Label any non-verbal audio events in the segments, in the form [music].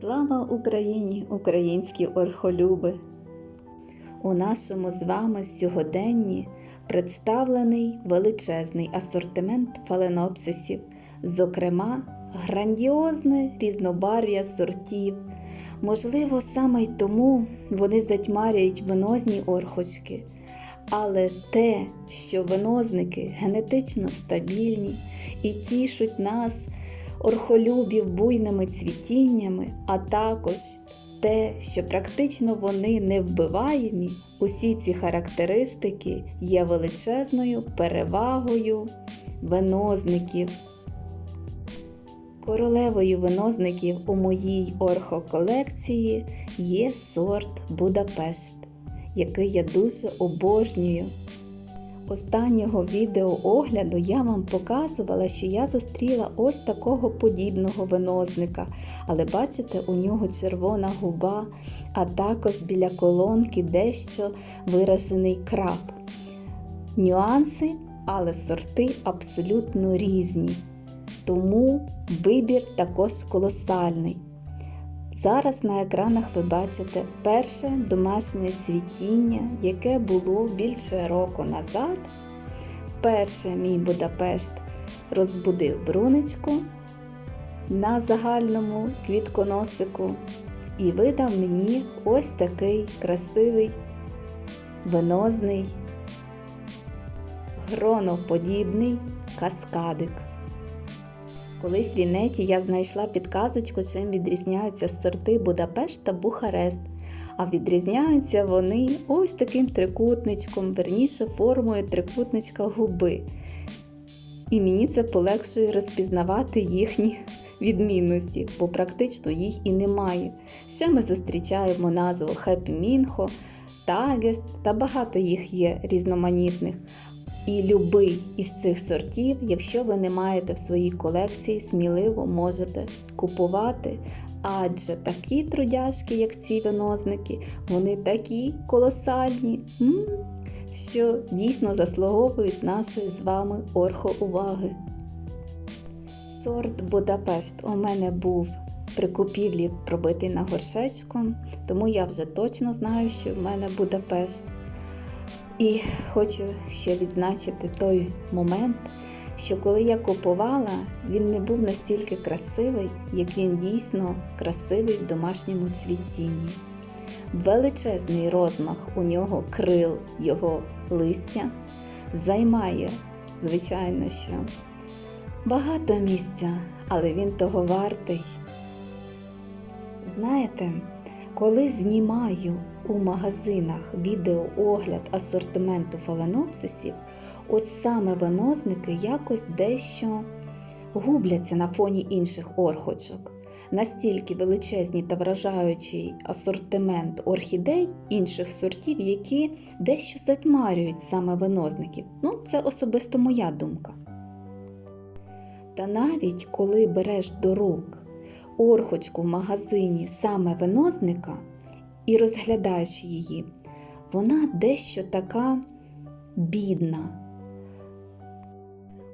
Слава Україні, українські орхолюби! У нашому з вами сьогоденні представлений величезний асортимент фаленопсисів, зокрема, грандіозне різнобарв'я сортів. Можливо, саме й тому вони затьмарюють венозні орхочки. Але те, що венозники генетично стабільні і тішуть нас орхолюбів буйними цвітіннями, а також те, що практично вони невбиваємі, усі ці характеристики є величезною перевагою венозників. Королевою венозників у моїй орхоколекції є сорт Будапешт, який я дуже обожнюю. Останнього відеоогляду я вам показувала, що я зустріла ось такого подібного винозника, але бачите, у нього червона губа, а також біля колонки дещо виражений краб. Нюанси, але сорти абсолютно різні. Тому вибір також колосальний. Зараз на екранах ви бачите перше домашнє цвітіння, яке було більше року назад. Вперше мій Будапешт розбудив брунечку на загальному квітконосику і видав мені ось такий красивий венозний гроноподібний каскадик. Колись в Інеті я знайшла підказочку, чим відрізняються сорти Будапешт та Бухарест. А відрізняються вони ось таким трикутничком, верніше формою трикутничка губи. І мені це полегшує розпізнавати їхні [laughs] відмінності, бо практично їх і немає. Ще ми зустрічаємо назву Хеппі Мінхо, Тагест та багато їх є різноманітних. І любий із цих сортів, якщо ви не маєте в своїй колекції, сміливо можете купувати. Адже такі трудяшки, як ці винозники, вони такі колосальні, що дійсно заслуговують нашої з вами орхоуваги. Сорт Будапешт у мене був при купівлі пробитий на горшечку, тому я вже точно знаю, що в мене Будапешт. І хочу ще відзначити той момент, що коли я купувала, він не був настільки красивий, як він дійсно красивий в домашньому цвітінні. Величезний розмах у нього крил його листя займає, звичайно, що багато місця, але він того вартий. Знаєте, коли знімаю у магазинах відеоогляд асортименту фаленопсисів, ось саме винозники якось дещо губляться на фоні інших орхочок. Настільки величезний та вражаючий асортимент орхідей інших сортів, які дещо затьмарюють саме винозників. Ну, це особисто моя думка. Та навіть коли береш до рук орхочку в магазині саме винозника і розглядаєш її, вона дещо така бідна.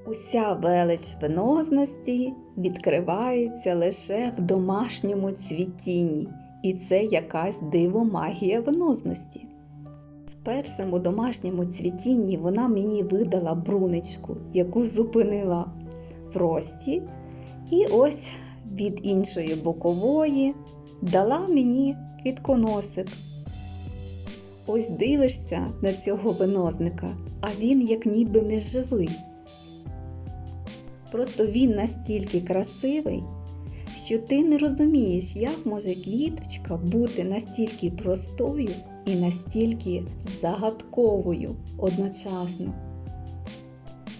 Уся велич винозності відкривається лише в домашньому цвітінні, і це якась дивомагія винозності. В першому домашньому цвітінні вона мені видала брунечку, яку зупинила в рості, і ось від іншої бокової дала мені квітконосик. Ось дивишся на цього винозника, а він як ніби не живий. Просто він настільки красивий, що ти не розумієш, як може квіточка бути настільки простою і настільки загадковою одночасно.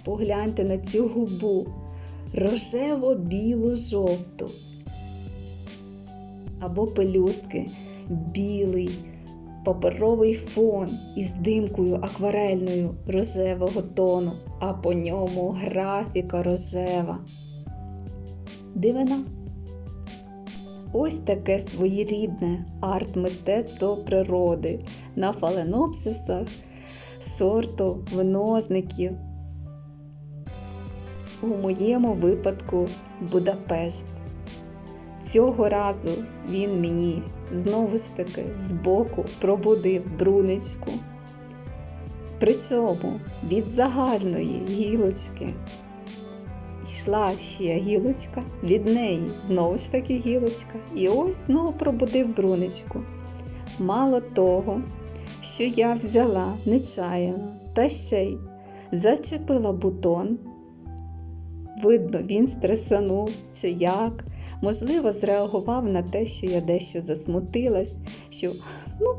Погляньте на цю губу рожево-білу-жовту. Або пелюстки білий, паперовий фон із димкою акварельною рожевого тону, а по ньому графіка рожева. Дивина. Ось таке своєрідне арт-мистецтво природи на фаленопсисах сорту винозників. У моєму випадку Будапешт. цього разу він мені знову ж таки збоку пробудив брунечку. Причому від загальної гілочки йшла ще гілочка, від неї знову ж таки гілочка, і ось знову пробудив брунечку. Мало того, що я взяла нечаяно та ще й зачепила бутон. Видно, він стресанув чи як, можливо, зреагував на те, що я дещо засмутилась, що, ну,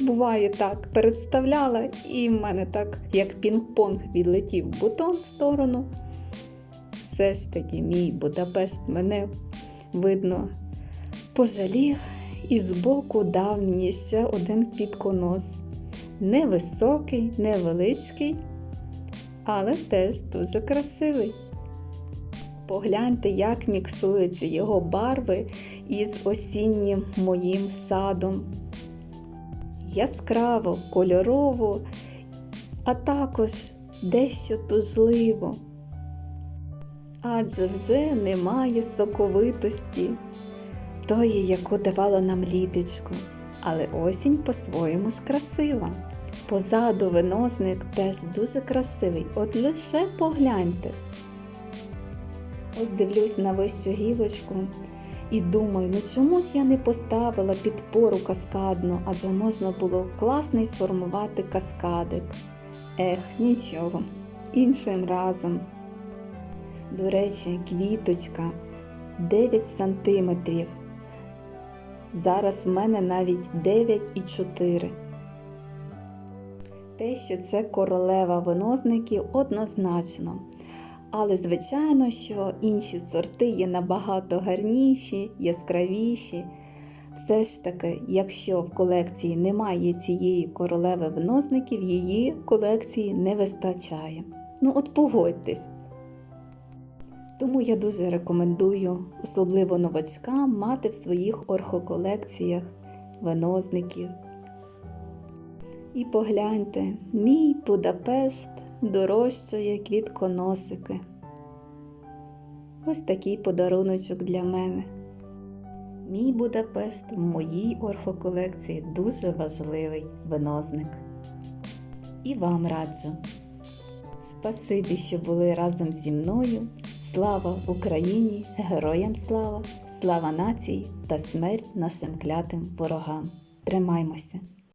буває так, представляла, і в мене так, як пінг-понг, відлетів бутон в сторону. Все ж таки, мій Будапешт мене, видно, пожалів і збоку дав мені ще один квітконос. Невисокий, невеличкий, але теж дуже красивий. Погляньте, як міксуються його барви із осіннім моїм садом. Яскраво, кольорово, а також дещо тужливо. Адже вже немає соковитості, тої, яку давало нам літечко. Але осінь по-своєму ж красива. Позаду виносник теж дуже красивий. От лише погляньте. Ось дивлюсь на вищу гілочку і думаю, ну чому ж я не поставила підпору каскадну, адже можна було класний сформувати каскадик. Ех, нічого, іншим разом. До речі, квіточка 9 сантиметрів. Зараз в мене навіть 9,4. Те, що це королева виносників, однозначно. Але, звичайно, що інші сорти є набагато гарніші, яскравіші. Все ж таки, якщо в колекції немає цієї королеви виносників, її колекції не вистачає. Ну, от погодьтесь. Тому я дуже рекомендую, особливо новачкам, мати в своїх орхоколекціях виносників. І погляньте, мій Будапешт дорожчає квітконосики. Ось такий подаруночок для мене. Мій Будапешт в моїй орхоколекції дуже важливий виносник. І вам раджу. Спасибі, що були разом зі мною. Слава Україні! Героям слава! Слава нації та смерть нашим клятим ворогам! Тримаймося!